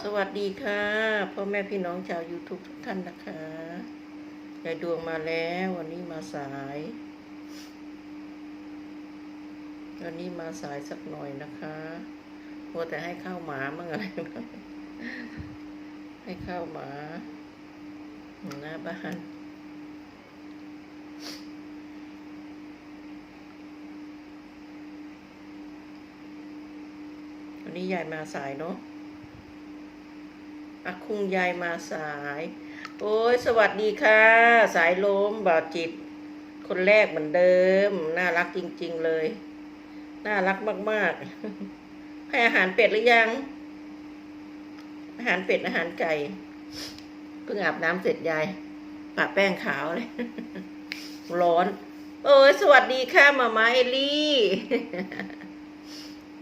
สวัสดีค่ะพ่อแม่พี่น้องชาว YouTube ทุกท่านนะคะยายดวงมาแล้ววันนี้มาสาย วันนี้มาสายสักหน่อยนะคะมัวแต่ให้ข้าวหมามั่งอะไรบ้างให้ข้าวหมาหน้าบ้านวันนี้ยายมาสายเนาะ อาคุงยายมาสาย โอ้ยสวัสดีค่ะ สายลมบ่าวจิต คนแรกเหมือนเดิม น่ารักจริง ๆเลย น่ารักมาก ๆ ให้อาหารเป็ดหรือยัง อาหารเป็ดอาหารไก่เพิ่งอาบน้ำเสร็จยายปะแป้งขาวเลย ร้อนโอ้ยสวัสดีค่ะมามาเอลี่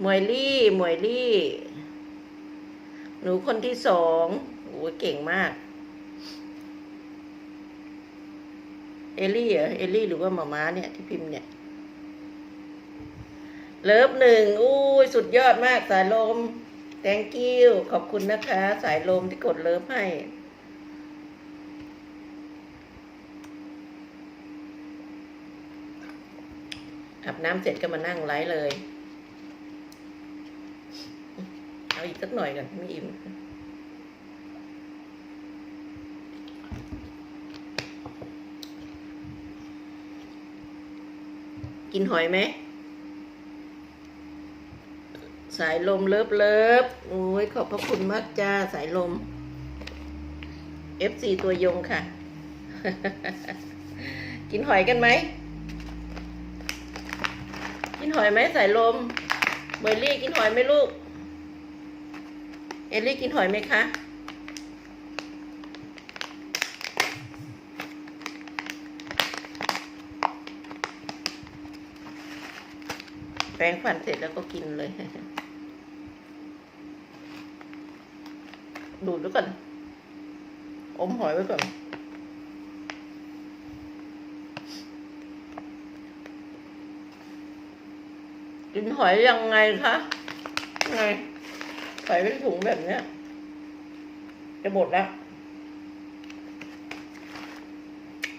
มวยลี่ มวยลี่ หนูคนที่สองโอ้ยเก่งมาก เอลลี่เหรอ เอลลี่หรือว่าหมาม้าเนี่ยที่พิมพ์เนี่ย เลิฟหนึ่งอู้ยสุดยอดมากสายลม thank you ขอบคุณนะคะ สายลมที่กดเลิฟให้อาบน้ำเสร็จก็มานั่งไลฟ์เลย เอาอีกสักหน่อยก่อนไม่อิ่มกินหอยไหม สายลมเลิฟเลิฟโอ้ยขอบพระคุณมากจ้า สายลม FC ตัวยงค่ะ กินหอยกันไหม กินหอยไหมสายลมเบอร์รี่กินหอยไหมลูก เอลลี่กินหอยไหมคะ แปรงฟันเสร็จแล้วก็กินเลย ดูดไว้ก่อน อมหอยไว้ก่อนกินหอยยังไงคะ ไง ใส่เป็นถุงแบบเนี้ย จะหมดแล้ว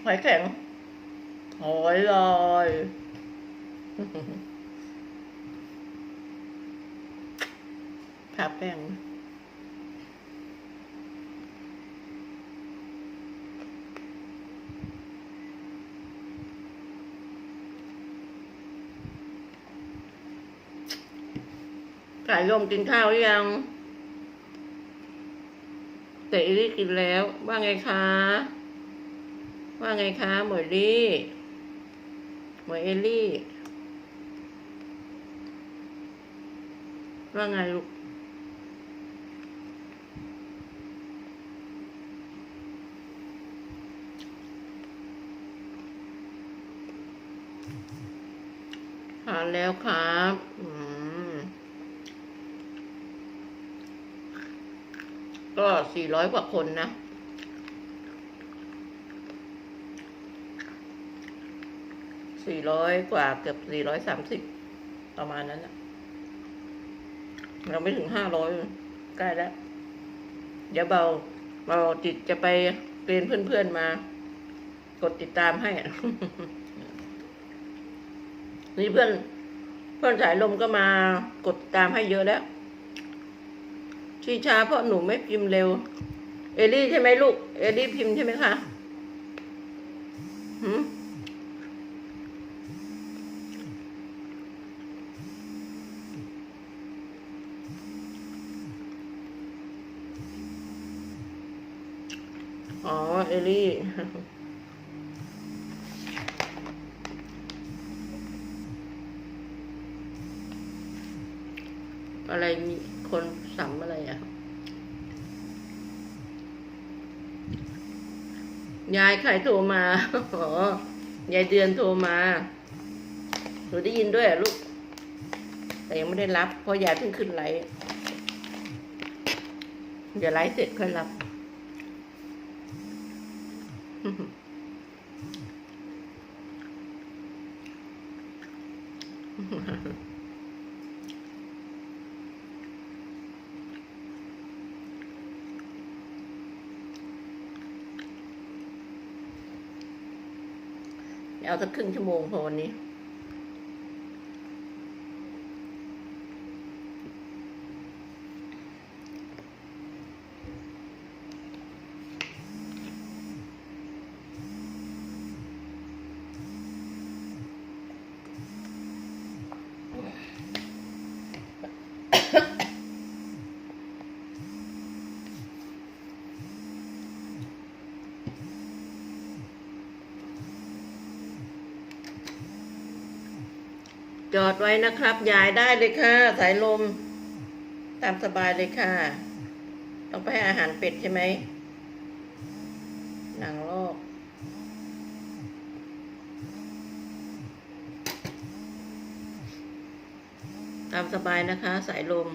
หอยแข็งหอยลอยทาแป้งายลมกินข้าวหรือยัง แต่อีลี่กินแล้ว ว่าไงคะ ว่าไงคะหมวยลี่หมวยเอลลี่ ว่าไงลูกทานแล้วครับ อืม ก็สี่ร้อยกว่าคนนะ สี่ร้อยกว่าเกือบสี่ร้อยสามสิบประมาณนั้นนะเราไม่ถึงห้าร้อยใกล้แล้ว เดี๋ยวเบาเบาจิตจะไปเรียนเพื่อนๆมา กดติดตามให้ นี่เพื่อน เพื่อนสายลมก็มากดติดตามให้เยอะแล้ว ชีช้าเพราะหนูไม่พิมพ์เร็ว เอลี่ใช่ไหมลูก เอลี่พิมพ์ใช่ไหมคะหืมอ๋อ เอลี่อะไรมี คนสัมอะไรอะ ยายใครโทรมาอ๋อยายเดือนโทรมา หนูได้ยินด้วยลูก แต่ยังไม่ได้รับ เพราะยายเพิ่งขึ้นไลฟ์เดี๋ยวไลฟ์เสร็จค่อยรับก เอาสักครึ่งชั่วโมงพอวันนี้ จอดไว้นะครับยายได้เลยค่ะ สายลม ตามสบายเลยค่ะ ต้องไปให้อาหารเป็ดใช่ไหมหนังลอกตามสบายนะคะ สายลม